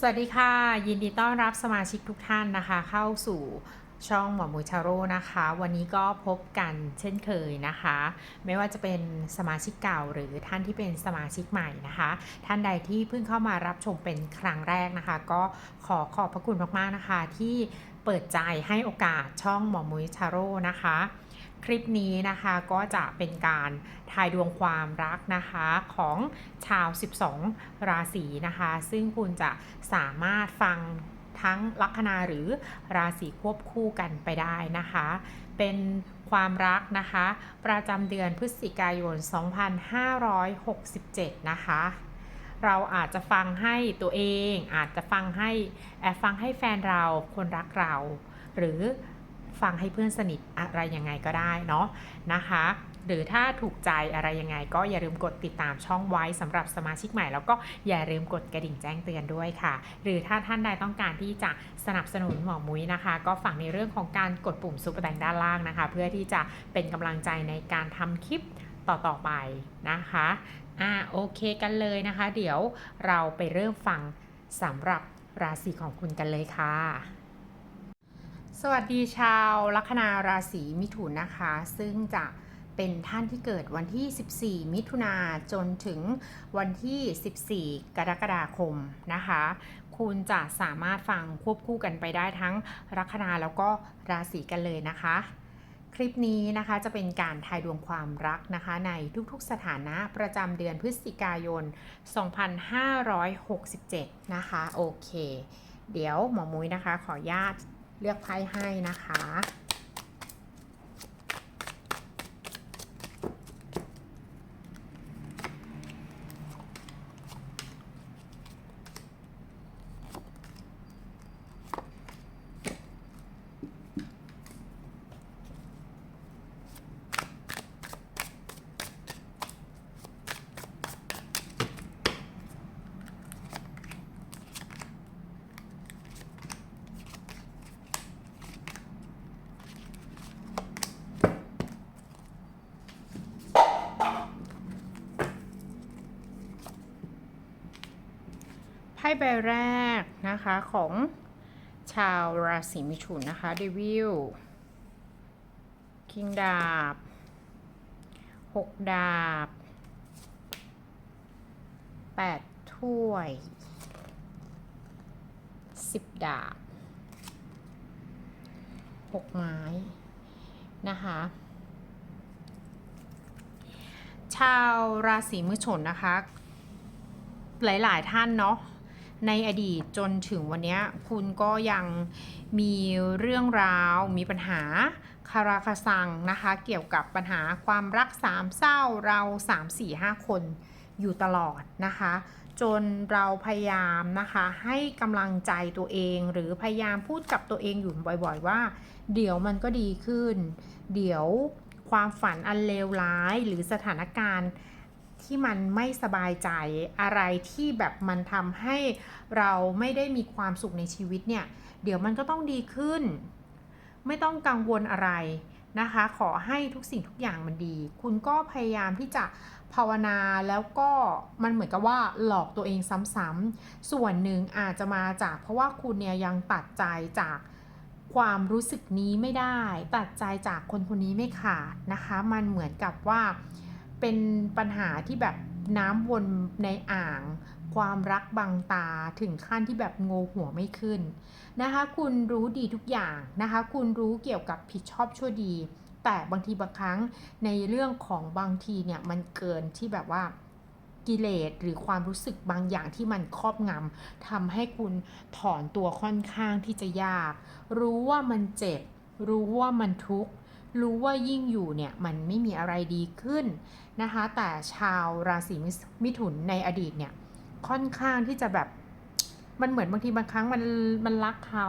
สวัสดีค่ะ ยินดีต้อนรับสมาชิกทุกท่านนะคะ เข้าสู่ ช่องหมอมูชาโร่นะคะ วันนี้ก็พบกันเช่นเคยนะคะ ไม่ว่าจะเป็นสมาชิกเก่าหรือท่านที่เป็นสมาชิกใหม่นะคะ ท่านใดที่เพิ่งเข้ามารับชมเป็นครั้งแรกนะคะ ก็ขอขอบพระคุณมากๆนะคะ ที่เปิดใจให้โอกาสช่องหมอมูชาโร่นะคะ คลิปนี้นะคะก็จะเป็นการทายดวงความรักนะคะของชาว 12 ราศีนะคะ ซึ่งคุณจะสามารถฟัง ทั้งลัคนาหรือราศีควบคู่กันไปได้นะคะ เป็นความรักนะคะ ประจำเดือนพฤศจิกายน 2567 นะคะเราอาจจะฟังให้ตัวเองอาจจะฟังให้แอบฟังให้แฟนเราคนรักเรา หรือฟังให้เพื่อนสนิทอะไรยังไงก็ได้เนาะนะคะ หรือถ้าถูกใจอะไรยังไง ก็อย่าลืมกดติดตามช่องไว้สำหรับสมาชิกใหม่ แล้วก็อย่าลืมกดกระดิ่งแจ้งเตือนด้วยค่ะ หรือถ้าท่านใดต้องการที่จะสนับสนุนหมอมุ้ยนะคะ ก็ฝากในเรื่องของการกดปุ่มซุปเปอร์แตงด้านล่างนะคะ เพื่อที่จะเป็นกำลังใจในการทำคลิปต่อๆไปนะคะอ่าโอเคกันเลยนะคะ เดี๋ยวเราไปเริ่มฟังสำหรับราศีของคุณกันเลยค่ะ สวัสดีชาวลัคนาราศีมิถุนนะคะ ซึ่งจะ เป็นท่านที่เกิดวันที่ 14 มิถุนาจนถึงวันที่ 14 กรกฎาคมนะคะ คุณจะสามารถฟังควบคู่กันไปได้ทั้งลัคนาแล้วก็ราศีกันเลยนะคะคลิปนี้นะคะจะเป็นการทายดวงความรักนะคะ ในทุกๆสถานะประจำเดือนพฤศจิกายน 2567 นะคะ โอเค เดี๋ยวหมอมุ้ยนะคะ ขออนุญาตเลือกไพ่ให้นะคะ พ่ใบแรกนะคะของชาวราศีมิถุนนะคะเดวิลคิงดาบหกดาบแปดถ้วยสิบดาบหกไม้นะคะชาวราศีมิถุนนะคะ หลาย ๆ ท่านเนาะ ในอดีตจนถึงวันนี้คุณก็ยังมีเรื่องราวมีปัญหาคาราคาซังนะคะ เกี่ยวกับปัญหาความรักสามเศร้าเรา3 4 5คนอยู่ตลอดนะคะ จนเราพยายามนะคะให้กำลังใจตัวเองหรือพยายามพูดกับตัวเองอยู่บ่อยๆว่า เดี๋ยวมันก็ดีขึ้น เดี๋ยวความฝันอันเลวร้ายหรือสถานการณ์ ที่มันไม่สบายใจอะไรที่แบบมันทำให้เราไม่ได้มีความสุขในชีวิตเนี่ย เดี๋ยวมันก็ต้องดีขึ้น ไม่ต้องกังวลอะไรนะคะ ขอให้ทุกสิ่งทุกอย่างมันดี คุณก็พยายามที่จะภาวนาแล้วก็มันเหมือนกับว่าหลอกตัวเองซ้ำๆส่วนหนึ่งอาจจะมาจากเพราะว่าคุณเนี่ยยังตัดใจจากความรู้สึกนี้ไม่ได้ ตัดใจจากคนคนนี้ไม่ขาดนะคะ มันเหมือนกับว่า เป็นปัญหาที่แบบน้ำวนในอ่าง ความรักบังตาถึงขั้นที่แบบโงหัวไม่ขึ้นนะคะ คุณรู้ดีทุกอย่างนะคะ คุณรู้เกี่ยวกับผิดชอบชั่วดี แต่บางทีบางครั้งในเรื่องของบางทีเนี่ยมันเกินที่แบบว่ากิเลสหรือความรู้สึกบางอย่างที่มันครอบงำทำให้คุณถอนตัวค่อนข้างที่จะยาก รู้ว่ามันเจ็บ รู้ว่ามันทุกข์ รู้ว่ายิ่งอยู่เนี่ยมันไม่มีอะไรดีขึ้นนะคะ แต่ชาวราศีมิถุนในอดีตเนี่ยค่อนข้างที่จะแบบมันเหมือนบางทีบางครั้งมันมันรักเขา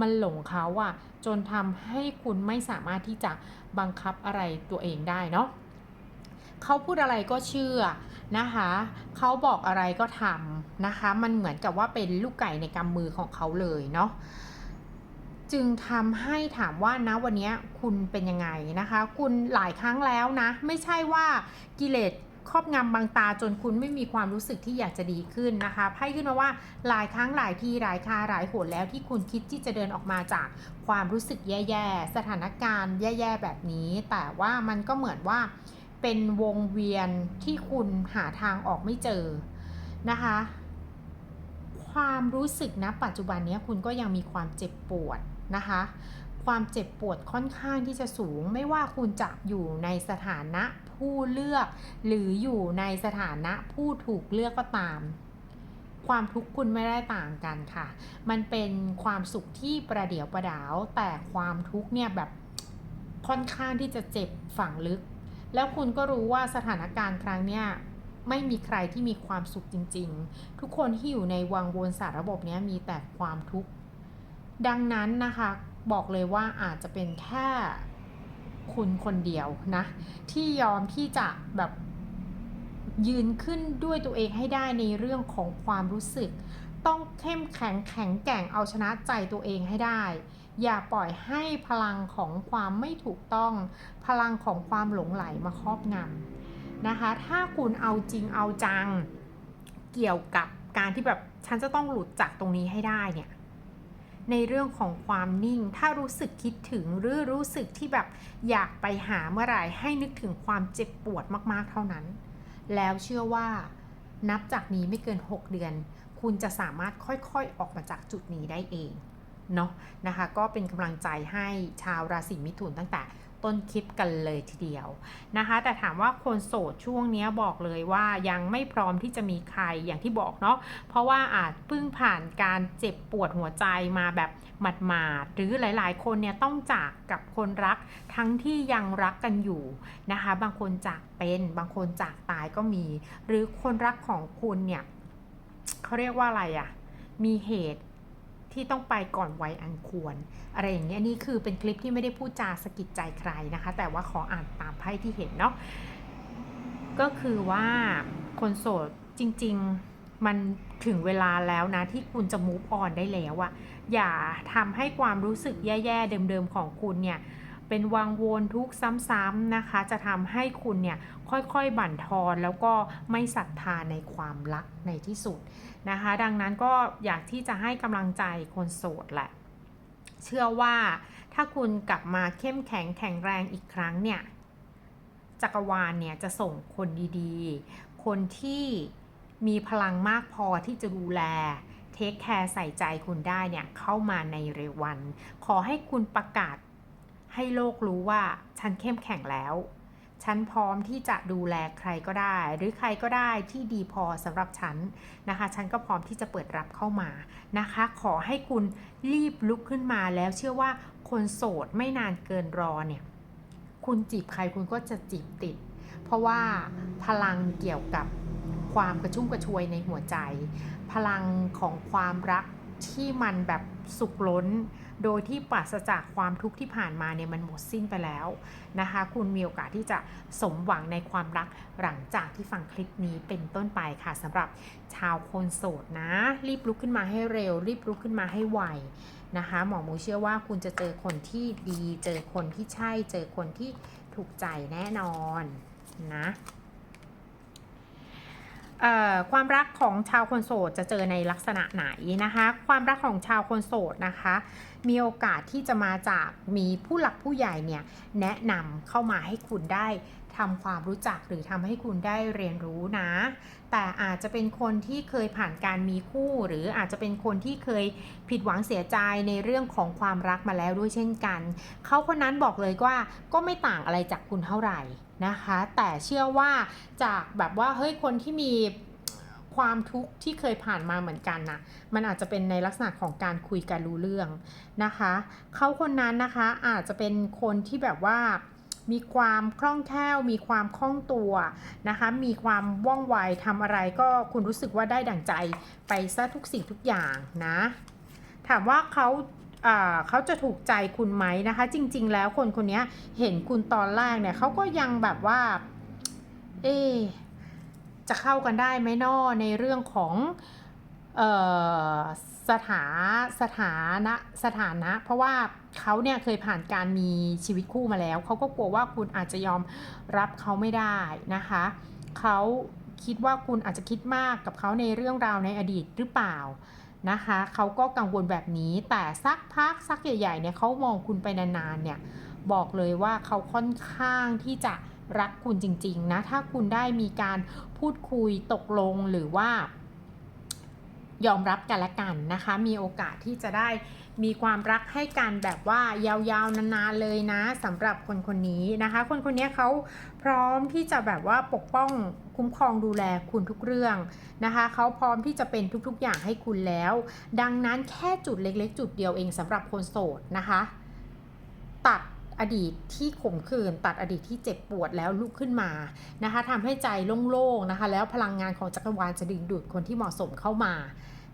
มันหลงเขาอะจนทำให้คุณไม่สามารถที่จะบังคับอะไรตัวเองได้เนาะเขาพูดอะไรก็เชื่อนะคะ เขาบอกอะไรก็ทำนะคะ มันเหมือนกับว่าเป็นลูกไก่ในกำมือของเขาเลยเนาะ จึงทำให้ถามว่านะวันนี้คุณเป็นยังไงนะคะ คุณหลายครั้งแล้วนะ ไม่ใช่ว่ากิเลสครอบงำบางตาจนคุณไม่มีความรู้สึกที่อยากจะดีขึ้นนะคะไพ่ขึ้นมาว่าหลายครั้งหลายทีหลายคาหลายหนแล้วที่คุณคิดที่จะเดินออกมาจากความรู้สึกแย่ๆสถานการณ์แย่ๆแบบนี้ แต่ว่ามันก็เหมือนว่าเป็นวงเวียนที่คุณหาทางออกไม่เจอนะคะ ความรู้สึกนะปัจจุบันนี้คุณก็ยังมีความเจ็บปวด นะคะ ความเจ็บปวดค่อนข้างที่จะสูง ไม่ว่าคุณจะอยู่ในสถานะผู้เลือก หรืออยู่ในสถานะผู้ถูกเลือกก็ตาม ความทุกข์คุณไม่ได้ต่างกันค่ะ มันเป็นความสุขที่ประเดี๋ยวประดาว แต่ความทุกข์เนี่ยแบบค่อนข้างที่จะเจ็บฝังลึก แล้วคุณก็รู้ว่าสถานการณ์ครั้งเนี้ยไม่มีใครที่มีความสุขจริง ๆ ทุกคนที่อยู่ในวังวนสารระบบเนี้ยมีแต่ความทุกข์ ดังนั้นนะคะบอกเลยว่าอาจจะเป็นแค่คุณคนเดียวนะ ที่ยอมที่จะแบบยืนขึ้นด้วยตัวเองให้ได้ในเรื่องของความรู้สึก ต้องเข้มแข็งแข็งแกร่งเอาชนะใจตัวเองให้ได้ อย่าปล่อยให้พลังของความไม่ถูกต้อง พลังของความหลงไหลมาครอบงำนะคะ ถ้าคุณเอาจริงเอาจังเกี่ยวกับการที่แบบฉันจะต้องหลุดจากตรงนี้ให้ได้เนี่ย ในเรื่องของความนิ่ง ถ้ารู้สึกคิดถึงหรือรู้สึกที่แบบอยากไปหาเมื่อไหร่ให้นึกถึงความเจ็บปวดมากๆเท่านั้น แล้วเชื่อว่านับจากนี้ไม่เกิน 6 เดือน คุณจะสามารถค่อยๆออกมาจากจุดนี้ได้เอง เนาะนะคะก็เป็นกำลังใจให้ชาวราศีมิถุนตั้งแต่ต้นคลิปกันเลยทีเดียวนะคะ แต่ถามว่าคนโสดช่วงนี้บอกเลยว่ายังไม่พร้อมที่จะมีใครอย่างที่บอกเนาะเพราะว่าอาจเพิ่งผ่านการเจ็บปวดหัวใจมาแบบหมาดๆหรือหลายๆ คนเนี่ยต้องจากกับคนรักทั้งที่ยังรักกันอยู่นะคะ บางคนจากเป็นบางคนจากตายก็มี หรือคนรักของคุณเนี่ยเขาเรียกว่าอะไรอะมีเหตุ ที่ต้องไปก่อนวัยอันควร อะไรอย่างเงี้ยนี่คือเป็นคลิปที่ไม่ได้พูดจาสะกิดใจใครนะคะ แต่ว่าขออ่านตามไพ่ที่เห็นเนาะก็คือว่าคนโสดจริง ๆ มันถึงเวลาแล้วนะ ที่คุณจะ move on ได้แล้วอะอย่าทำให้ความรู้สึกแย่ ๆ เดิม ๆ ของคุณเนี่ย เป็นวังวนทุกซ้ำๆนะคะ จะทำให้คุณเนี่ยค่อยๆบั่นทอนแล้วก็ไม่ศรัทธาในความรักในที่สุดนะคะ ดังนั้นก็อยากที่จะให้กำลังใจคนโสดแหละ เชื่อว่าถ้าคุณกลับมาเข้มแข็งแข็งแรงอีกครั้งเนี่ยจักรวาลเนี่ยจะส่งคนดีๆ คนที่มีพลังมากพอที่จะดูแลเทคแคร์ใส่ใจคุณได้เนี่ยเข้ามาในเร็ววัน ขอให้คุณประกาศ ให้โลกรู้ว่าฉันเข้มแข็งแล้ว ฉันพร้อมที่จะดูแลใครก็ได้ หรือใครก็ได้ที่ดีพอสำหรับฉันนะคะ ฉันก็พร้อมที่จะเปิดรับเข้ามานะคะ ขอให้คุณรีบลุกขึ้นมาแล้วเชื่อว่าคนโสดไม่นานเกินรอเนี่ย คุณจีบใครคุณก็จะจีบติด เพราะว่าพลังเกี่ยวกับความกระชุ่มกระชวยในหัวใจ พลังของความรักที่มันแบบสุขล้น โดยที่ปราศจากความทุกข์ที่ผ่านมาเนี่ยมันหมดสิ้นไปแล้วนะคะ คุณมีโอกาสที่จะสมหวังในความรักหลังจากที่ฟังคลิปนี้เป็นต้นไปค่ะสำหรับชาวคนโสดนะ รีบลุกขึ้นมาให้เร็ว รีบลุกขึ้นมาให้ไวนะคะหมอหมูเชื่อว่าคุณจะเจอคนที่ดี เจอคนที่ใช่ เจอคนที่ถูกใจแน่นอนนะ ความรักของชาวคนโสดจะเจอในลักษณะไหนนะคะ ความรักของชาวคนโสดนะคะ มีโอกาสที่จะมาจากมีผู้หลักผู้ใหญ่เนี่ยแนะนำเข้ามาให้คุณได้ทำความรู้จักหรือทำให้คุณได้เรียนรู้นะ แต่อาจจะเป็นคนที่เคยผ่านการมีคู่ หรืออาจจะเป็นคนที่เคยผิดหวังเสียใจในเรื่องของความรักมาแล้วด้วยเช่นกัน เขาคนนั้นบอกเลยว่าก็ไม่ต่างอะไรจากคุณเท่าไหร่ นะคะ แต่เชื่อว่าจากแบบว่าเฮ้ยคนที่มีความทุกข์ที่เคยผ่านมาเหมือนกันนะมันอาจจะเป็นในลักษณะของการคุยกันรู้เรื่องนะคะ เขาคนนั้นนะคะอาจจะเป็นคนที่แบบว่ามีความคล่องแคล่ว มีความคล่องตัวนะคะ มีความว่องไวทำอะไรก็คุณรู้สึกว่าได้ดั่งใจไปซะทุกสิ่งทุกอย่างนะ ถามว่าเขาอ่า เขาจะถูกใจคุณไหมนะคะ จริง ๆ แล้วคนคนนี้เห็นคุณตอนแรกเนี่ยเขาก็ยังแบบว่า เอจะเข้ากันได้ไหมนอในเรื่องของสถาสถานะสถานะ เพราะว่าเขาเนี่ยเคยผ่านการมีชีวิตคู่มาแล้วเขาก็กลัวว่าคุณอาจจะยอมรับเขาไม่ได้นะคะเขาคิดว่าคุณอาจจะคิดมากกับเขาในเรื่องราวในอดีตหรือเปล่า นะคะเขาก็กังวลแบบนี้แต่สักพักสักใหญ่ๆเนี่ยเขามองคุณไปนานๆเนี่ยบอกเลยว่าเขาค่อนข้างที่จะรักคุณจริงๆนะถ้าคุณได้มีการพูดคุยตกลงหรือว่า ยอมรับกันและกันนะคะ มีโอกาสที่จะได้มีความรักให้กันแบบว่ายาวๆนานๆเลยนะสำหรับคนคนนี้นะคะ คนคนนี้เขาพร้อมที่จะแบบว่าปกป้องคุ้มครองดูแลคุณทุกเรื่องนะคะเขาพร้อมที่จะเป็นทุกๆอย่างให้คุณแล้ว ดังนั้นแค่จุดเล็กๆ จุดเดียวเองสำหรับคนโสดนะคะ ตัด อดีตที่ขมขื่นตัดอดีตที่เจ็บปวดแล้วลุกขึ้นมานะคะทำให้ใจโล่งๆนะคะ แล้วพลังงานของจักรวาลจะดึงดูดคนที่เหมาะสมเข้ามา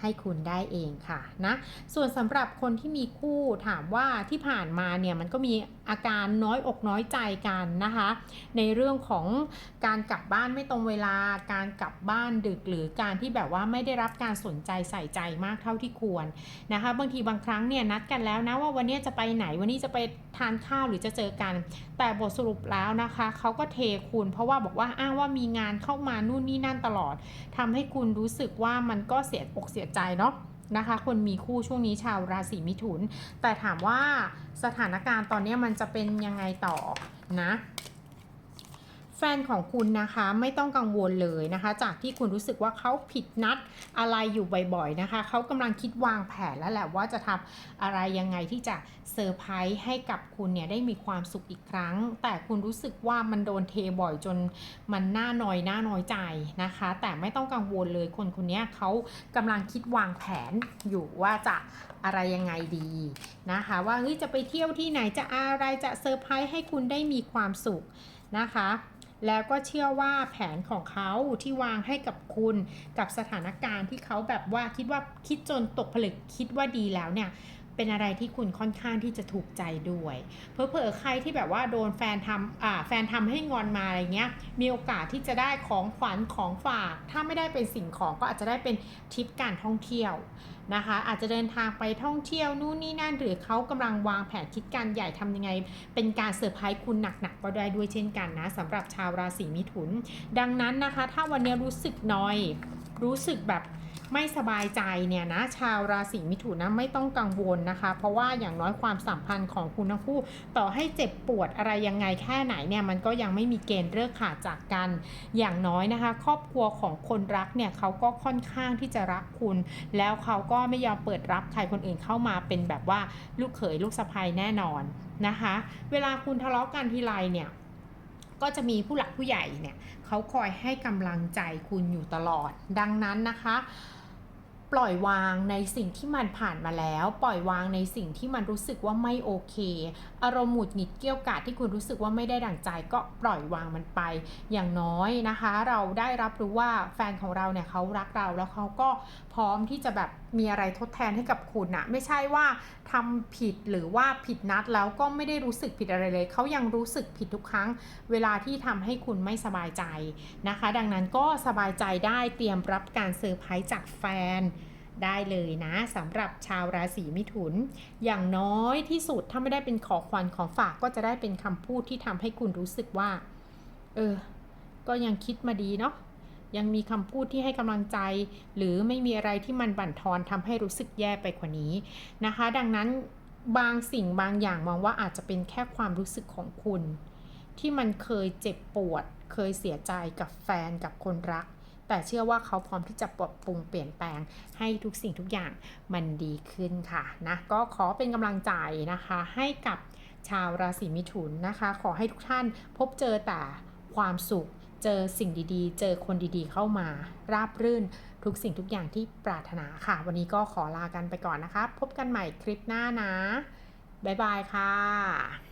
ให้คุณได้เองค่ะนะส่วนสำหรับคนที่มีคู่ถามว่าที่ผ่านมาเนี่ยมันก็มีอาการน้อยอกน้อยใจกันนะคะ ในเรื่องของการกลับบ้านไม่ตรงเวลา การกลับบ้านดึกหรือการที่แบบว่าไม่ได้รับการสนใจใส่ใจมากเท่าที่ควรนะคะ บางทีบางครั้งเนี่ยนัดกันแล้วนะว่าวันนี้จะไปไหนวันนี้จะไปทานข้าวหรือจะเจอกัน แต่บทสรุปแล้วนะคะเขาก็เทคุณเพราะว่าบอกว่าอ้างว่ามีงานเข้ามานู่นนี่นั่นตลอดทำให้คุณรู้สึกว่ามันก็เสียอกเสียใจเนาะ นะคะคนมีคู่ช่วงนี้ชาวราศีมิถุน แต่ถามว่าสถานการณ์ตอนนี้มันจะเป็นยังไงต่อนะ ฟนของคุณนะคะไม่ต้องกังวลเลยนะคะ จากที่คุณรู้สึกว่าเขาผิดนัดอะไรอยู่บ่อยๆนะคะเขากำลังคิดวางแผนแล้วแหละว่าจะทำอะไรยังไงที่จะเซอร์ไพรส์ให้กับคุณเนี่ยได้มีความสุขอีกครั้ง แต่คุณรู้สึกว่ามันโดนเทบ่อยจนมันน่าหน้อยน่าน้อยใจนะคะ แต่ไม่ต้องกังวลเลยคนคนนี้เขากำลังคิดวางแผนอยู่ว่าจะอะไรยังไงดีนะคะ ว่าเฮ้ยจะไปเที่ยวที่ไหนจะอะไรจะเซอร์ไพรส์ให้คุณได้มีความสุขนะคะ แล้วก็เชื่อว่าแผนของเขาที่วางให้กับคุณกับสถานการณ์ที่เขาแบบว่าคิดว่าคิดจนตกผลึกคิดว่าดีแล้วเนี่ย เป็นอะไรที่คุณค่อนข้างที่จะถูกใจด้วย เพอเพอใครที่แบบว่าโดนแฟนทำอ่าแฟนทำให้งอนมาอะไรเงี้ย มีโอกาสที่จะได้ของขวัญของฝาก ถ้าไม่ได้เป็นสิ่งของก็อาจจะได้เป็นทริปการท่องเที่ยวนะคะ อาจจะเดินทางไปท่องเที่ยวนู่นนี่นั่นหรือเขากำลังวางแผนคิดการใหญ่ทำยังไง เป็นการเซอร์ไพรส์คุณหนักๆก็ได้ด้วยเช่นกันนะสำหรับชาวราศีมิถุน ดังนั้นนะคะ ถ้าวันนี้รู้สึกน้อย รู้สึกแบบ ไม่สบายใจเนี่ยนะชาวราศีมิถุนนะไม่ต้องกังวลนะคะ เพราะว่าอย่างน้อยความสัมพันธ์ของคุณทั้งคู่ ต่อให้เจ็บปวดอะไรยังไงแค่ไหนเนี่ยมันก็ยังไม่มีเกณฑ์เลิกขาดจากกัน อย่างน้อยนะคะ ครอบครัวของคนรักเนี่ยเขาก็ค่อนข้างที่จะรักคุณ แล้วเขาก็ไม่ยอมเปิดรับใครคนอื่นเข้ามาเป็นแบบว่าลูกเขยลูกสะใภ้แน่นอนนะคะ เวลาคุณทะเลาะกันทีไรเนี่ยก็จะมีผู้หลักผู้ใหญ่เนี่ยเขาคอยให้กำลังใจคุณอยู่ตลอด ดังนั้นนะคะ ปล่อยวางในสิ่งที่มันผ่านมาแล้ว ปล่อยวางในสิ่งที่มันรู้สึกว่าไม่โอเค อารมณ์หงุดหงิดเกี่ยวกาดที่คุณรู้สึกว่าไม่ได้ดั่งใจก็ปล่อยวางมันไป อย่างน้อยนะคะ เราได้รับรู้ว่าแฟนของเราเนี่ยเขารักเราแล้วเขาก็พร้อมที่จะแบบ มีอะไรทดแทนให้กับคุณอะไม่ใช่ว่าทำผิดหรือว่าผิดนัดแล้วก็ไม่ได้รู้สึกผิดอะไรเลย เขายังรู้สึกผิดทุกครั้ง เวลาที่ทำให้คุณไม่สบายใจนะคะ ดังนั้นก็สบายใจได้เตรียมรับการเซอร์ไพรส์จากแฟนได้เลยนะสำหรับชาวราศีมิถุน อย่างน้อยที่สุดถ้าไม่ได้เป็นของขวัญของฝากก็จะได้เป็นคำพูดที่ทำให้คุณรู้สึกว่า เออ ก็ยังคิดมาดีเนาะ ยังมีคำพูดที่ให้กำลังใจ หรือไม่มีอะไรที่มันบั่นทอนทำให้รู้สึกแย่ไปกว่านี้นะคะ ดังนั้นบางสิ่งบางอย่างมองว่าอาจจะเป็นแค่ความรู้สึกของคุณ ที่มันเคยเจ็บปวด เคยเสียใจกับแฟนกับคนรัก แต่เชื่อว่าเขาพร้อมที่จะปรับปรุงเปลี่ยนแปลงให้ทุกสิ่งทุกอย่างมันดีขึ้นค่ะนะก็ขอเป็นกำลังใจนะคะ ให้กับชาวราศีมิถุนนะคะ ขอให้ทุกท่านพบเจอแต่ความสุข เจอสิ่งดีๆ เจอคนดีๆ เข้ามา ราบรื่นทุกสิ่งทุกอย่างที่ปรารถนาค่ะ วันนี้ก็ขอลากันไปก่อนนะคะ พบกันใหม่คลิปหน้านะ บ๊ายบายค่ะ